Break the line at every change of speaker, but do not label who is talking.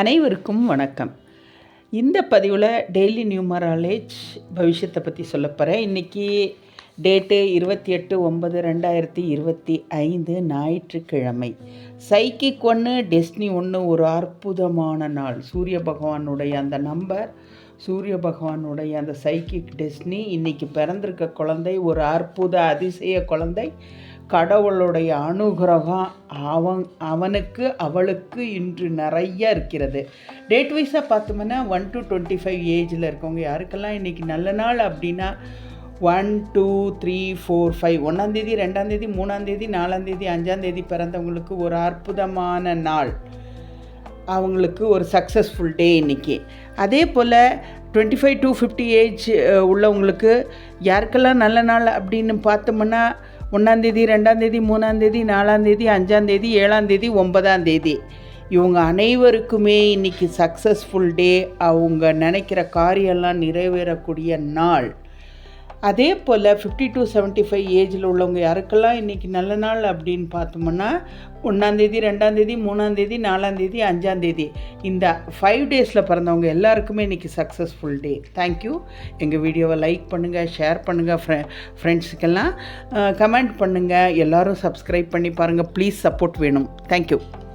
அனைவருக்கும் வணக்கம். இந்த பதிவில் டெய்லி நியூமராலேஜ் பவிஷ்யத்தை பற்றி சொல்ல போகிறேன் இன்றைக்கி டேட்டு இருபத்தி எட்டு ஒன்பது ரெண்டாயிரத்தி இருபத்தி ஐந்து ஞாயிற்றுக்கிழமை. சைக்கிக் ஒன்று டெஸ்னி ஒன்று ஒரு அற்புதமான நாள். சூரிய பகவானுடைய அந்த நம்பர் சூரிய பகவானுடைய அந்த சைக்கிக் டெஸ்னி இன்றைக்கி பிறந்திருக்க குழந்தை ஒரு அற்புத அதிசய குழந்தை. கடவுளுடைய அனுகிரகம் அவன் அவனுக்கு அவளுக்கு இன்று நிறைய இருக்கிறது. டேட் வைஸாக பார்த்தோம்னா ஒன் டு டுவெண்ட்டி ஃபைவ் ஏஜில் இருக்கவங்க யாருக்கெல்லாம் இன்றைக்கி நல்ல நாள் அப்படின்னா one two three four five ஒன்றாந்தேதி ரெண்டாந்தேதி மூணாந்தேதி நாலாந்தேதி அஞ்சாந்தேதி பிறந்தவங்களுக்கு ஒரு அற்புதமான நாள். அவங்களுக்கு ஒரு சக்ஸஸ்ஃபுல் டே இன்றைக்கி அதே போல் twenty five to fifty age உள்ளவங்களுக்கு யாருக்கெல்லாம் நல்ல நாள் அப்படின்னு பார்த்தோம்னா ஒன்றாந்தேதி ரெண்டாந்தேதி மூணாந்தேதி நாலாந்தேதி அஞ்சாந்தேதி ஏழாந்தேதி ஒன்பதாந்தேதி. இவங்க அனைவருக்குமே இன்றைக்கி சக்ஸஸ்ஃபுல் டே அவங்க நினைக்கிற காரியெல்லாம் நிறைவேறக்கூடிய நாள். அதே போல் ஃபிஃப்டி டு செவன்ட்டி ஃபைவ் ஏஜில் உள்ளவங்க யாருக்கெல்லாம் இன்றைக்கி நல்ல நாள் அப்படின்னு பார்த்தோம்னா ஒன்றாந்தேதி ரெண்டாந்தேதி மூணாந்தேதி நாலாந்தேதி அஞ்சாந்தேதி இந்த ஃபைவ் டேஸில் பிறந்தவங்க எல்லாருக்குமே இன்றைக்கி சக்ஸஸ்ஃபுல் டே தேங்க்யூ எங்கள் வீடியோவை லைக் பண்ணுங்கள் ஷேர் பண்ணுங்கள் ஃப்ரெ ஃப்ரெண்ட்ஸுக்கெல்லாம் கமெண்ட் பண்ணுங்கள் எல்லோரும் சப்ஸ்கிரைப் பண்ணி பாருங்கள் ப்ளீஸ் சப்போர்ட் வேணும். தேங்க்யூ